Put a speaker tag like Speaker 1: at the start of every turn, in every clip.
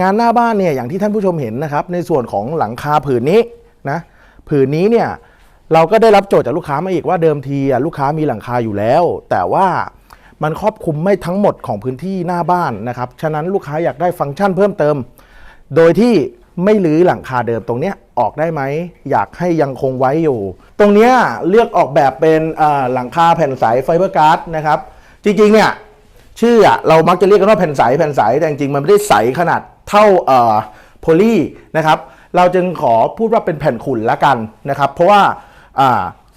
Speaker 1: งานหน้าบ้านเนี่ยอย่างที่ท่านผู้ชมเห็นนะครับในส่วนของหลังคาผืนนี้นะผืนนี้เนี่ยเราก็ได้รับโจทย์จากลูกค้ามาอีกว่าเดิมทีลูกค้ามีหลังคาอยู่แล้ว แต่ว่ามันครอบคลุมไม่ทั้งหมดของพื้นที่หน้าบ้านนะครับฉะนั้นลูกค้าอยากได้ฟังก์ชันเพิ่มเติม โดยที่ไม่รื้อหลังคาเดิมตรงเนี้ยออกได้ไหมอยากให้ยังคงไว้อยู่ ตรงเนี้ยเลือกออกแบบเป็นหลังคาแผ่นใสไฟเบอร์การ์ดนะครับจริงๆเนี่ยชื่อเรามักจะเรียกกันว่าแผ่นใสแผ่นใสแต่จริงๆมันไม่ได้ใสขนาด เท่าเอ่อโพลีนะครับเราจึงขอพูดว่าเป็นแผ่นขุ่นละกันนะครับ เพราะว่า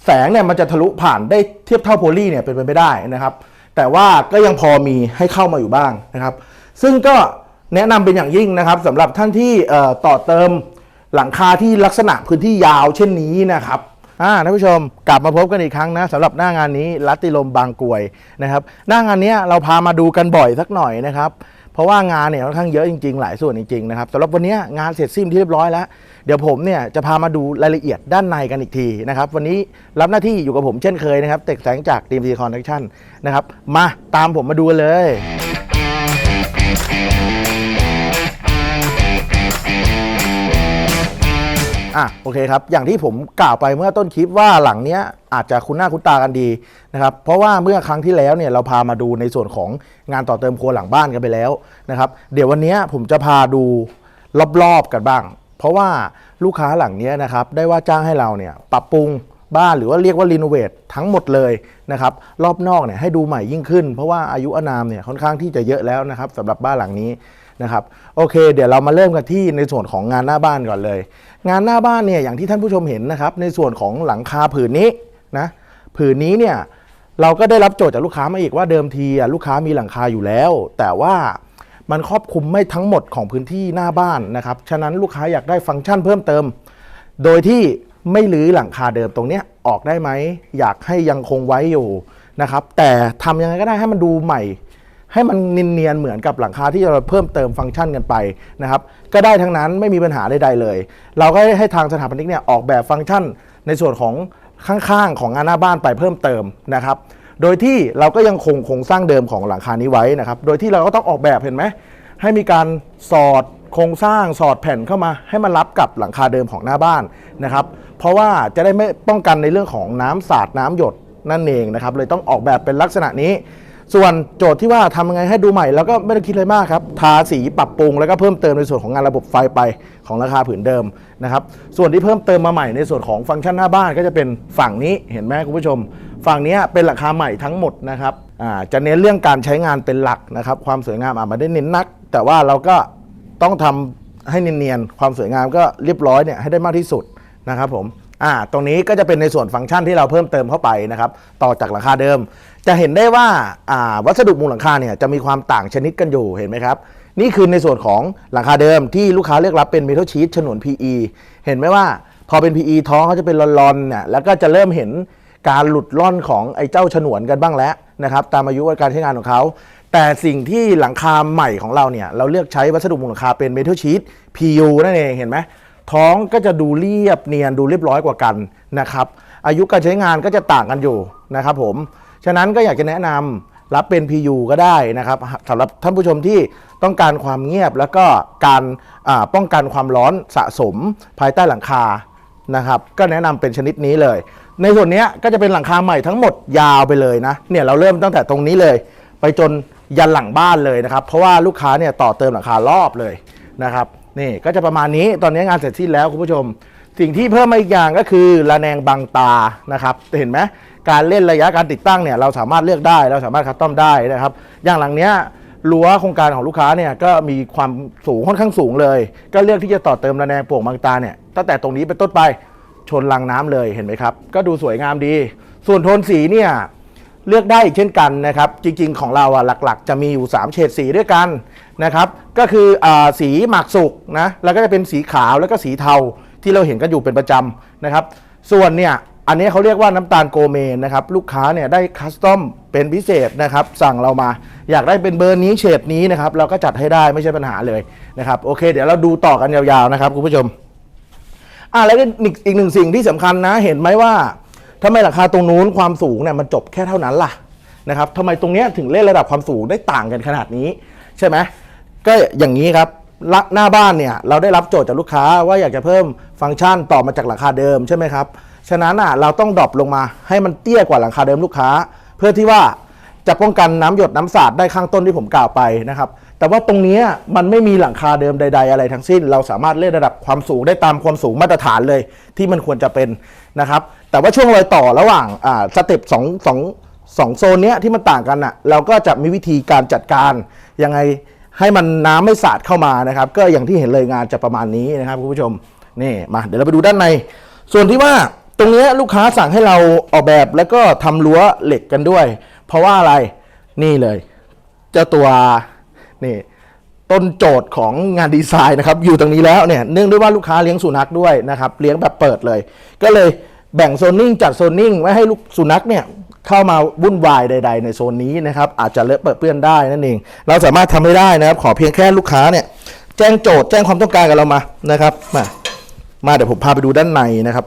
Speaker 1: แสงเนี่ยมันจะทะลุผ่านได้เทียบเท่าโพลีเนี่ยเป็นไปไม่ได้นะครับ แต่ว่าก็ยังพอมีให้เข้ามาอยู่บ้างนะครับ ซึ่งก็แนะนำเป็นอย่างยิ่งนะครับสำหรับท่านที่ต่อเติมหลังคาที่ลักษณะพื้นที่ยาวเช่นนี้นะครับอ่าท่านผู้ชมกลับมาพบกันอีกครั้งนะสำหรับหน้างานนี้ลัตติลมบางกวยนะครับ หน้างานนี้เราพามาดูกันบ่อยสักหน่อยนะครับ เพราะว่างานเนี่ยค่อนข้างเยอะจริงๆ หลายส่วนจริงๆนะครับสำหรับวันนี้งานเสร็จสิ้นที่เรียบร้อยแล้ว เดี๋ยวผมเนี่ยจะพามาดูรายละเอียดด้านในกันอีกทีนะครับ วันนี้รับหน้าที่อยู่กับผมเช่นเคยนะครับเต็กแสงจากทีมซีคอนเนคชั่นนะครับมาตามผมมาดูเลย อะโอเคครับ อย่างที่ผมกล่าวไปเมื่อต้นคลิปว่าหลังเนี้ยอาจจะคุ้นหน้าคุ้นตากันดีนะครับ เพราะว่าเมื่อครั้งที่แล้วเนี่ยเราพามาดูในส่วนของงานต่อเติมครัวหลังบ้านกันไปแล้วนะครับ เดี๋ยววันนี้ผมจะพาดูรอบๆกันบ้าง เพราะว่าลูกค้าหลังเนี้ยนะครับได้ว่าจ้างให้เราเนี่ยปรับปรุงบ้านหรือว่าเรียกว่ารีโนเวททั้งหมดเลยนะครับรอบนอกเนี่ยให้ดูใหม่ยิ่งขึ้น เพราะว่าอายุอานามเนี่ยค่อนข้างที่จะเยอะแล้วนะครับสำหรับบ้านหลังนี้ นะครับโอเค เดี๋ยวเรามาเริ่มกันที่ในส่วนของงานหน้าบ้านก่อนเลย งานหน้าบ้านเนี่ยอย่างที่ท่านผู้ชมเห็นนะครับ ในส่วนของหลังคาผืนนี้นะผืนนี้เนี่ยเราก็ได้รับโจทย์จากลูกค้ามาอีกว่าเดิมทีลูกค้ามีหลังคาอยู่แล้ว แต่ว่ามันครอบคลุมไม่ทั้งหมดของพื้นที่หน้าบ้านนะครับฉะนั้นลูกค้าอยากได้ฟังก์ชันเพิ่มเติม โดยที่ไม่รื้อหลังคาเดิมตรงนี้ออกได้ไหมอยากให้ยังคงไว้อยู่นะครับแต่ทำยังไงก็ได้ให้มันดูใหม่ ให้มันเนียนๆเหมือนกับหลังคาที่เราเพิ่มเติมฟังก์ชันกันไปนะครับก็ได้ทั้งนั้นไม่มีปัญหาใดๆเลย เราก็ให้ทางสถาปนิกเนี่ยออกแบบฟังก์ชันในส่วนของข้างๆของงานหน้าบ้านไปเพิ่มเติมนะครับโดยที่เราก็ยังคงโครงสร้างเดิมของหลังคานี้ไว้นะครับโดยที่เราก็ต้องออกแบบเห็นไหมให้มีการสอดโครงสร้างสอดแผ่นเข้ามาให้มันรับกับหลังคาเดิมของหน้าบ้านนะครับ เพราะว่าจะได้ไม่ป้องกันในเรื่องของน้ำสาดน้ำหยดนั่นเองนะครับเลยต้องออกแบบเป็นลักษณะนี้ ส่วนโจทย์ที่ว่าทำยังไงให้ดูใหม่แล้วก็ไม่ต้องคิดอะไรมากครับ ทาสีปรับปรุงแล้วก็เพิ่มเติมในส่วนของงานระบบไฟไปของราคาผืนเดิมนะครับ ส่วนที่เพิ่มเติมมาใหม่ในส่วนของฟังก์ชันหน้าบ้านก็จะเป็นฝั่งนี้เห็นไหมคุณผู้ชม ฝั่งนี้เป็นราคาใหม่ทั้งหมดนะครับจะเน้นเรื่องการใช้งานเป็นหลักนะครับ ความสวยงามอาจไม่ได้เน้นนัก แต่ว่าเราก็ต้องทำให้เนียนๆความสวยงามก็เรียบร้อยเนี่ยให้ได้มากที่สุดนะครับผม อ่าตรงนี้ก็จะเป็นในส่วนฟังก์ชันที่เราเพิ่มเติมเข้าไปนะครับ ต่อจากหลังคาเดิม จะเห็นได้ว่าอ่าวัสดุมุงหลังคาเนี่ยจะมีความต่างชนิดกันอยู่เห็นไหมครับ นี่คือในส่วนของหลังคาเดิมที่ลูกค้าเลือกรับเป็นเมทัลชีตฉนวน PE เห็นไหมว่าพอเป็น PE ท้องเขาจะเป็นลอนๆเนี่ยแล้วก็จะเริ่มเห็นการหลุดล่อนของไอ้เจ้าฉนวนกันบ้างแล้วนะครับตามอายุการใช้งานของเขาแต่สิ่งที่หลังคาใหม่ของเราเนี่ยเราเลือกใช้วัสดุมุงหลังคาเป็นเมทัลชีต PU นั่นเองเห็นไหม ท้องก็จะดูเรียบเนียนดูเรียบร้อยกว่ากันนะครับ อายุการใช้งานก็จะต่างกันอยู่นะครับผม ฉะนั้นก็อยากจะแนะนำรับเป็น PU ก็ได้นะครับสำหรับท่านผู้ชมที่ต้องการความเงียบแล้วก็การป้องกันความร้อนสะสมภายใต้หลังคานะครับก็แนะนำเป็นชนิดนี้เลย ในส่วนนี้ก็จะเป็นหลังคาใหม่ทั้งหมดยาวไปเลยนะเนี่ยเราเริ่มตั้งแต่ตรงนี้เลย ไปจนยันหลังบ้านเลยนะครับ เพราะว่าลูกค้าเนี่ยต่อเติมหลังคารอบเลยนะครับ นี่ก็จะประมาณนี้ตอนนี้งานเสร็จสิ้นแล้วคุณผู้ชม สิ่งที่เพิ่มมาอีกอย่างก็คือระแนงบังตานะครับเห็นไหมการเล่นระยะการติดตั้งเนี่ยเราสามารถเลือกได้เราสามารถคัสตอมได้นะครับ อย่างหลังเนี้ยรั้วโครงการของลูกค้าเนี่ยก็มีความสูงค่อนข้างสูงเลย ก็เลือกที่จะต่อเติมระแนงโป่งบังตาเนี่ยตั้งแต่ตรงนี้เป็นต้นไปชนลังน้ำเลยเห็นไหมครับ ก็ดูสวยงามดี ส่วนโทนสีเนี่ย เลือกได้อีกเช่นกันนะครับ จริง ๆ ของเราอะหลักๆ จะมีอยู่ 3 เฉดสีด้วยกันนะครับ ก็คืออสีหมากสุกนะแล้วก็จะเป็นสีขาวแล้วก็สีเทาที่เราเห็นกันอยู่เป็นประจำนะครับ ส่วนเนี่ยอันนี้เขาเรียกว่าน้ำตาลโกเมนนะครับ ลูกค้าเนี่ยได้คัสตอมเป็นพิเศษนะครับ สั่งเรามาอยากได้เป็นเบอร์นี้เฉดนี้นะครับ เราก็จัดให้ได้ไม่ใช่ปัญหาเลยนะครับโอเค เดี๋ยวเราดูต่อกันยาวๆนะครับคุณผู้ชมอะแล้วก็อีกอีกหนึ่งสิ่งที่สำคัญนะเห็นไหมว่า ทำไมราคาตรงนู้นความสูงเนี่ยมันจบแค่เท่านั้นล่ะนะครับทำไมตรงเนี้ยถึงเล่นระดับความสูงได้ต่างกันขนาดนี้ ใช่ไหมก็อย่างนี้ครับละหน้าบ้านเนี่ยเราได้รับโจทย์จากลูกค้าว่าอยากจะเพิ่มฟังก์ชันต่อมาจากหลังคาเดิมใช่ไหมครับฉะนั้นอะเราต้องดรอปลงมาให้มันเตี้ยกว่าหลังคาเดิมลูกค้า เพื่อที่ว่าจะป้องกันน้ำหยดน้ำสาดได้ข้างต้นที่ผมกล่าวไปนะครับ แต่ว่าตรงนี้มันไม่มีหลังคาเดิมใด ๆ อะไรทั้งสิ้น เราสามารถเล่นระดับความสูงได้ตามความสูงมาตรฐานเลย ที่มันควรจะเป็นนะครับ แต่ว่าช่วงรอยต่อระหว่างอ่าสเต็ปสองสองสองโซนเนี้ยที่มันต่างกันอะเราก็จะมีวิธีการจัดการยังไงให้มันน้ำไม่สาดเข้ามานะครับ ก็อย่างที่เห็นเลยงานจะประมาณนี้นะครับคุณผู้ชมนี่มาเดี๋ยวเราไปดูด้านใน ส่วนที่ว่าตรงเนี้ยลูกค้าสั่งให้เราออกแบบแล้วก็ทำรั้วเหล็กกันด้วย เพราะว่าอะไรนี่เลย เจ้าตัวนี่ต้นโจทย์ของงานดีไซน์นะครับอยู่ตรงนี้แล้วเนี่ยเนื่องด้วยว่าลูกค้าเลี้ยงสุนัขด้วยนะครับเลี้ยงแบบเปิดเลย ก็เลย แบ่งโซนนิ่งจัดโซนนิ่งไม่ให้ลูกสุนัขเนี่ยเข้ามาวุ่นวายใด ๆ ในโซนนี้นะครับอาจจะเลอะเปื้อนเปื้อนได้นั่นเอง เราสามารถทำให้ได้นะครับ ขอเพียงแค่ลูกค้าเนี่ยแจ้งโจทย์แจ้งความต้องการกับเรามานะครับมามาเดี๋ยวผมพาไปดูด้านในนะครับ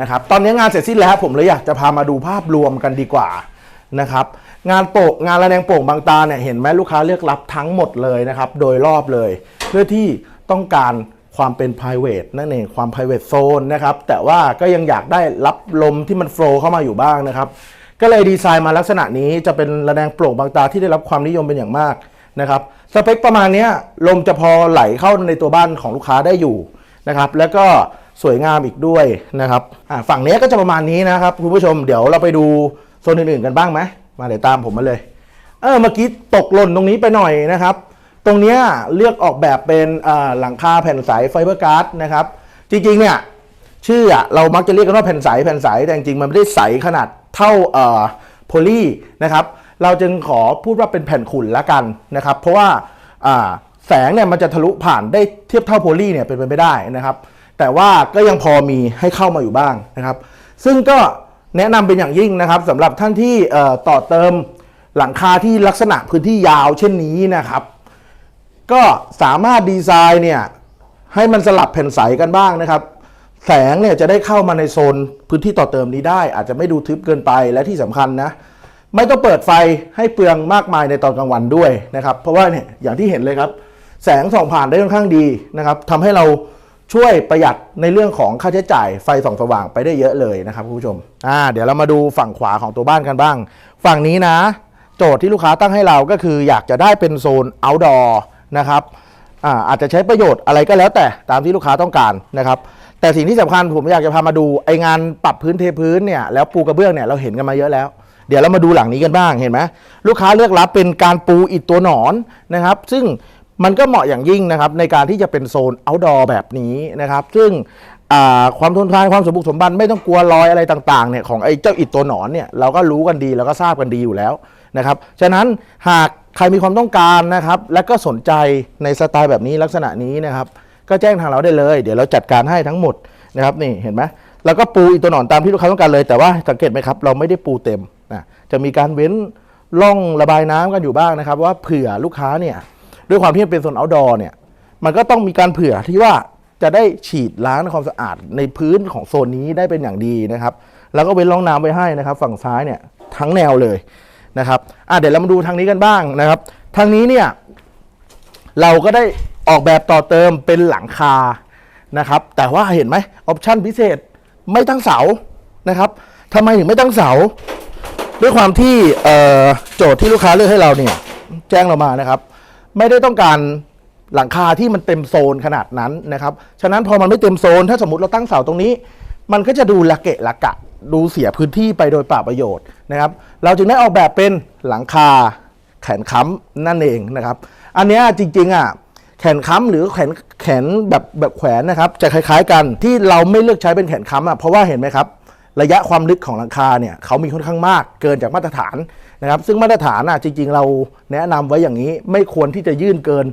Speaker 1: นะครับ ตอนนี้งานเสร็จสิ้นแล้วผมเลยอยากจะพามาดูภาพรวมกันดีกว่านะครับงานโปะงานระแนงโป่งบางตาเนี่ยเห็นไหมลูกค้าเลือกรับทั้งหมดเลยนะครับ โดยรอบเลย เพื่อที่ต้องการ ความเป็น private นั่นเองความ private zone นะครับ แต่ว่าก็ยังอยากได้รับลมที่มันโฟล์เข้ามาอยู่บ้างนะครับ ก็เลยดีไซน์มาลักษณะนี้จะเป็นระแนงโปร่งบางตาที่ได้รับความนิยมเป็นอย่างมากนะครับสเปคประมาณนี้ลมจะพอไหลเข้าในตัวบ้านของลูกค้าได้อยู่นะครับ แล้วก็สวยงามอีกด้วยนะครับฝั่งนี้ก็จะประมาณนี้นะครับคุณผู้ชมเดี๋ยวเราไปดูโซนอื่นๆกันบ้างไหมมาเดี๋ยวตามผมมาเลย เออเมื่อกี้ตกหล่นตรงนี้ไปหน่อยนะครับ ตรงนี้เลือกออกแบบเป็นหลังคาแผ่นใสไฟเบอร์การ์ดนะครับ จริงๆเนี่ยชื่อเรามักจะเรียกกันว่าแผ่นใสแผ่นใสแต่จริงๆมันไม่ได้ใสขนาดเท่าโพลีนะครับ เราจึงขอพูดว่าเป็นแผ่นขุ่นละกันนะครับ เพราะว่าแสงเนี่ยมันจะทะลุผ่านได้เทียบเท่าโพลีเนี่ยเป็นไปไม่ได้นะครับ แต่ว่าก็ยังพอมีให้เข้ามาอยู่บ้างนะครับ ซึ่งก็แนะนำเป็นอย่างยิ่งนะครับสำหรับท่านที่ต่อเติมหลังคาที่ลักษณะพื้นที่ยาวเช่นนี้นะครับ ก็สามารถดีไซน์เนี่ยให้มันสลับแผ่นใสกันบ้างนะครับ แสงเนี่ยจะได้เข้ามาในโซนพื้นที่ต่อเติมนี้ได้ อาจจะไม่ดูทึบเกินไปและที่สำคัญนะไม่ต้องเปิดไฟให้เปลืองมากมายในตอนกลางวันด้วยนะครับเพราะว่าเนี่ยอย่างที่เห็นเลยครับ แสงส่องผ่านได้ค่อนข้างดีนะครับทำให้เราช่วยประหยัดในเรื่องของค่าใช้จ่ายไฟส่องสว่างไปได้เยอะเลยนะครับคุณผู้ชมอ่าเดี๋ยวเรามาดูฝั่งขวาของตัวบ้านกันบ้าง ฝั่งนี้นะ โจทย์ที่ลูกค้าตั้งให้เราก็คืออยากจะได้เป็นโซน outdoor นะครับอาอาจจะใช้ประโยชน์อะไรก็แล้วแต่ตามที่ลูกค้าต้องการนะครับแต่สิ่งที่สำคัญผมอยากจะพามาดูไองานปรับพื้นเทพื้นเนี่ยแล้วปูกระเบื้องเนี่ยเราเห็นกันมาเยอะแล้ว เดี๋ยวเรามาดูหลังนี้กันบ้างเห็นไหมลูกค้าเลือกรับเป็นการปูอิฐตัวหนอนนะครับ ซึ่งมันก็เหมาะอย่างยิ่งนะครับในการที่จะเป็นโซน outdoor แบบนี้นะครับ ซึ่งความทนทานความสมบุกสมบันไม่ต้องกลัวรอยอะไรต่างๆเนี่ยของไอ้เจ้าอิฐตัวหนอนเนี่ยเราก็รู้กันดีแล้วก็ทราบกันดีอยู่แล้วนะครับฉะนั้นหาก ใครมีความต้องการนะครับ และก็สนใจในสไตล์แบบนี้ลักษณะนี้นะครับ ก็แจ้งทางเราได้เลย เดี๋ยวเราจัดการให้ทั้งหมดนะครับนี่เห็นไหมแล้วก็ปูอีกตัวหนอนตามที่ลูกค้าต้องการเลย แต่ว่าสังเกตไหมครับ เราไม่ได้ปูเต็มนะจะมีการเว้นร่องระบายน้ำกันอยู่บ้างนะครับ ว่าเผื่อลูกค้าเนี่ยด้วยความที่มันเป็นโซน outdoor เนี่ยมันก็ต้องมีการเผื่อที่ว่าจะได้ฉีดล้างความสะอาดในพื้นของโซนนี้ได้เป็นอย่างดีนะครับ แล้วก็เว้นร่องน้ำไว้ให้นะครับ ฝั่งซ้ายเนี่ยทั้งแนวเลย นะครับอะเดี๋ยวเรามาดูทางนี้กันบ้างนะครับ ทางนี้เนี่ยเราก็ได้ออกแบบต่อเติมเป็นหลังคานะครับ แต่ว่าเห็นไหมออปชั่นพิเศษไม่ตั้งเสานะครับทำไมถึงไม่ตั้งเสา ด้วยความที่โจทย์ที่ลูกค้าเลือกให้เราเนี่ยแจ้งเรามานะครับ ไม่ได้ต้องการหลังคาที่มันเต็มโซนขนาดนั้นนะครับ ฉะนั้นพอมันไม่เต็มโซน ถ้าสมมติเราตั้งเสาตรงนี้ มันก็จะดูละเกะละกะ ดูเสียพื้นที่ไปโดยปล่าประโยชน์นะครับ เราจึงได้ออกแบบเป็นหลังคาแขนค้ำนั่นเองนะครับ อันนี้จริงๆอะแขนค้ำหรือแขนแขนแบบแบบแขวนนะครับ จะคล้าย ๆ กันที่เราไม่เลือกใช้เป็นแขนค้ำอะเพราะว่าเห็นไหมครับระยะความลึกของหลังคาเนี่ยเขามีค่อนข้างมากเกินจากมาตรฐานนะครับ ซึ่งมาตรฐานอะจริง ๆ เราแนะนำไว้อย่างนี้ไม่ควรที่จะยื่นเกิน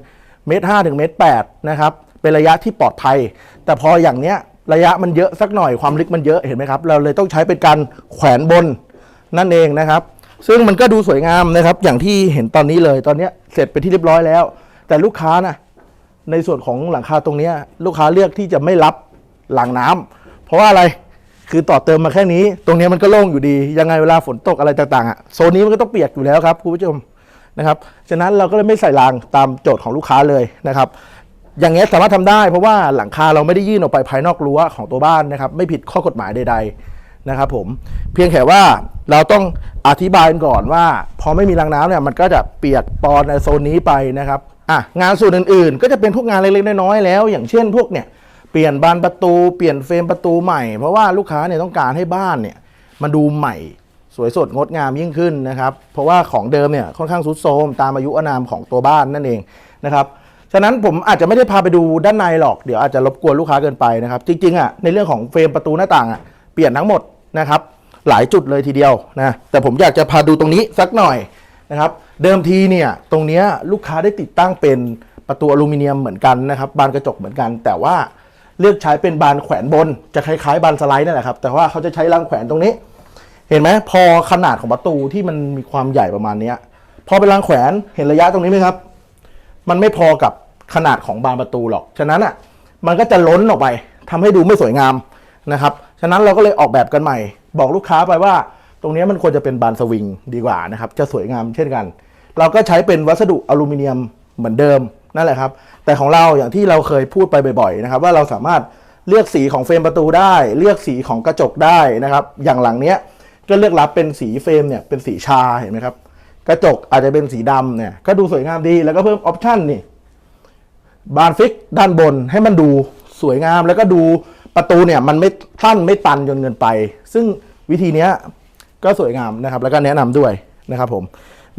Speaker 1: เมตรห้าถึงเมตรแปดนะครับเป็นระยะที่ปลอดภัย แต่พออย่างเนี้ย ระยะมันเยอะสักหน่อยความลึกมันเยอะเห็นไหมครับ เราเลยต้องใช้เป็นการแขวนบนนั่นเองนะครับ ซึ่งมันก็ดูสวยงามนะครับ อย่างที่เห็นตอนนี้เลยตอนนี้เสร็จไปที่เรียบร้อยแล้ว แต่ลูกค้านะในส่วนของหลังคาตรงนี้ลูกค้าเลือกที่จะไม่รับหลังน้ำเพราะว่าอะไรคือต่อเติมมาแค่นี้ ตรงนี้มันก็โล่งอยู่ดี ยังไงเวลาฝนตกอะไรต่างๆอะโซนนี้มันก็ต้องเปียกอยู่แล้วครับคุณผู้ชมนะครับฉะนั้นเราก็เลยไม่ใส่รางตามโจทย์ของลูกค้าเลยนะครับ อย่างเงี้ยสามารถทำได้เพราะว่าหลังคาเราไม่ได้ยื่นออกไปภายนอกรั้วของตัวบ้านนะครับ ไม่ผิดข้อกฎหมายใด ๆนะครับ ผมเพียงแค่ว่าเราต้องอธิบายก่อนว่า พอไม่มีรางน้ำเนี่ยมันก็จะเปียกปอนในโซนนี้ไปนะครับอะงานส่วนอื่นๆ ก็จะเป็นพวกงานเล็กๆน้อยๆแล้ว อย่างเช่นพวกเนี่ยเปลี่ยนบานประตูเปลี่ยนเฟรมประตูใหม่ เพราะว่าลูกค้าเนี่ยต้องการให้บ้านเนี่ยมันดูใหม่สวยสดงดงามยิ่งขึ้นนะครับ เพราะว่าของเดิมเนี่ยค่อนข้างทรุดโทรมตามอายุอานามของตัวบ้านนั่นเองนะครับ ฉะนั้นผมอาจจะไม่ได้พาไปดูด้านในหรอก เดี๋ยวอาจจะรบกวนลูกค้าเกินไปนะครับ จริงๆอะในเรื่องของเฟรมประตูหน้าต่างอะเปลี่ยนทั้งหมดนะครับ หลายจุดเลยทีเดียวนะ แต่ผมอยากจะพาดูตรงนี้สักหน่อยนะครับ เดิมทีเนี่ยตรงเนี้ยลูกค้าได้ติดตั้งเป็นประตูอลูมิเนียมเหมือนกันนะครับ บานกระจกเหมือนกัน แต่ว่าเลือกใช้เป็นบานแขวนบน จะคล้ายๆบานสไลด์นั่นแหละครับ แต่ว่าเขาจะใช้รางแขวนตรงนี้ เห็นไหมพอขนาดของประตูที่มันมีความใหญ่ประมาณนี้พอเป็นรางแขวนเห็นระยะตรงนี้ไหมครับ มันไม่พอกับขนาดของบานประตูหรอก ฉะนั้นอะมันก็จะล้นออกไปทำให้ดูไม่สวยงามนะครับ ฉะนั้นเราก็เลยออกแบบกันใหม่ บอกลูกค้าไปว่า ตรงนี้มันควรจะเป็นบานสวิงดีกว่านะครับ จะสวยงามเช่นกัน เราก็ใช้เป็นวัสดุอลูมิเนียมเหมือนเดิมนั่นแหละครับ แต่ของเราอย่างที่เราเคยพูดไปบ่อยๆนะครับ ว่าเราสามารถเลือกสีของเฟรมประตูได้ เลือกสีของกระจกได้นะครับ อย่างหลังเนี้ยก็เลือกรับเป็นสีเฟรมเนี่ยเป็นสีชาเห็นไหมครับ กระจกอาจจะเป็นสีดำเนี่ยก็ดูสวยงามดีแล้วก็เพิ่มออปชั่นนี่บานฟิกด้านบนให้มันดูสวยงามแล้วก็ดูประตูเนี่ยมันไม่สั้นไม่ตันจนเกินไป ซึ่งวิธีนี้ก็สวยงามนะครับ แล้วก็แนะนำด้วยนะครับผม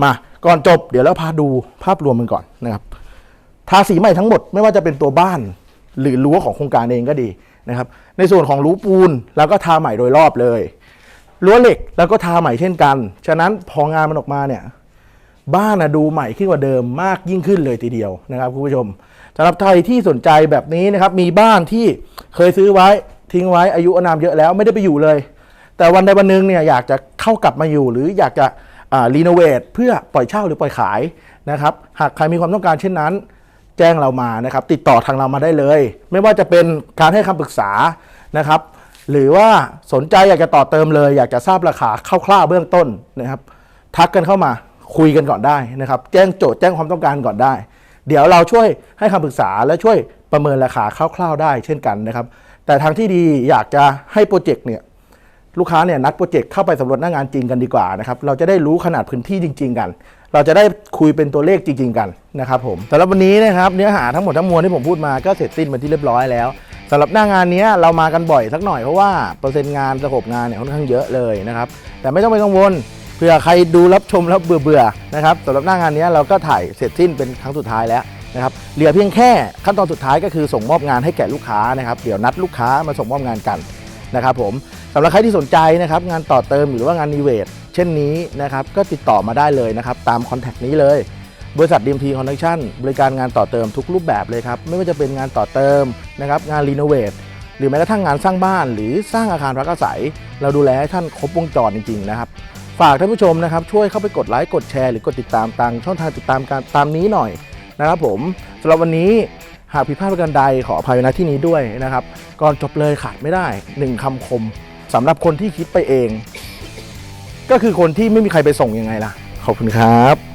Speaker 1: มาก่อนจบเดี๋ยวเราพาดูภาพรวมมันก่อนนะครับทาสีใหม่ทั้งหมดไม่ว่าจะเป็นตัวบ้าน หรือรั้วของโครงการเองก็ดีนะครับ ในส่วนของรั้วปูนเราก็ทาใหม่โดยรอบเลย รั้วเหล็กแล้วก็ทาใหม่เช่นกัน ฉะนั้นพองานมันออกมาเนี่ยบ้านนะดูใหม่ขึ้นกว่าเดิมมากยิ่งขึ้นเลยทีเดียวนะครับคุณผู้ชมสำหรับใครที่สนใจแบบนี้นะครับมีบ้านที่เคยซื้อไว้ทิ้งไว้อายุอานามเยอะแล้วไม่ได้ไปอยู่เลย แต่วันใดวันหนึ่งเนี่ยอยากจะเข้ากลับมาอยู่ หรืออยากจะรีโนเวทเพื่อปล่อยเช่าหรือปล่อยขายนะครับหากใครมีความต้องการเช่นนั้น แจ้งเรามานะครับติดต่อทางเรามาได้เลย ไม่ว่าจะเป็นการให้คำปรึกษานะครับ หรือว่าสนใจอยากจะต่อเติมเลย อยากจะทราบราคาคร่าวๆเบื้องต้นนะครับ ทักกันเข้ามาคุยกันก่อนได้นะครับ แจ้งโจทย์แจ้งความต้องการก่อนได้ เดี๋ยวเราช่วยให้คำปรึกษาและช่วยประเมินราคาคร่าวๆได้ เช่นกันนะครับ แต่ทางที่ดีอยากจะให้โปรเจกต์เนี่ยลูกค้าเนี่ยนัดโปรเจกต์เข้าไปสำรวจหน้างานจริงกันดีกว่านะครับ เราจะได้รู้ขนาดพื้นที่จริง ๆ กัน เราจะได้คุยเป็นตัวเลขจริง ๆ กันนะครับผมสำหรับวันนี้นะครับเนื้อหาทั้งหมดทั้งมวลที่ผมพูดมาก็เสร็จสิ้นเป็นที่เรียบร้อยแล้วำหรับหน้างานนี้เรามากันบ่อยสักหน่อยเพราะว่าเปอร์เซ็นต์งานสโคปงานเนี่ยค่อนข้างเยอะเลยนะครับแต่ไม่ต้องไปกังวลเผื่อใครดูรับชมแล้วเบื่อเบื่อนะครับสำหรับหน้างานนี้เราก็ถ่ายเสร็จสิ้นเป็นครั้งสุดท้ายแล้วนะครับเหลือเพียงแค่ขั้นตอนสุดท้ายก็คือส่งมอบงานให้แก่ลูกค้านะครับเดี๋ยวนัดลูกค้ามาส่งมอบงานกันนะครับผมสำหรับใครที่สนใจนะครับงานต่อเติมหรือว่างานอีเวทเช่นนี้นะครับก็ติดต่อมาได้เลยนะครับตามคอนแทคนี้เลย บริษัท DMT Connection บริการงานต่อเติมทุกรูปแบบเลยครับ ไม่ว่าจะเป็นงานต่อเติมนะครับงานรีโนเวทหรือแม้กระทั่งงานสร้างบ้านหรือสร้างอาคารพักอาศัย เราดูแลให้ท่านครบวงจรจริงๆนะครับ ฝากท่านผู้ชมนะครับ ช่วยเข้าไปกดไลค์กดแชร์หรือกดติดตามทางช่องทางติดตามการตามนี้หน่อยนะครับผมสำหรับวันนี้หากผิดพลาดประการใดขออภัยณที่นี้ด้วยนะครับ ก่อนจบเลยขาดไม่ได้หนึ่งคำคมสำหรับคนที่คิดไปเอง ก็คือคนที่ไม่มีใครไปส่งยังไงล่ะ ขอบคุณครับ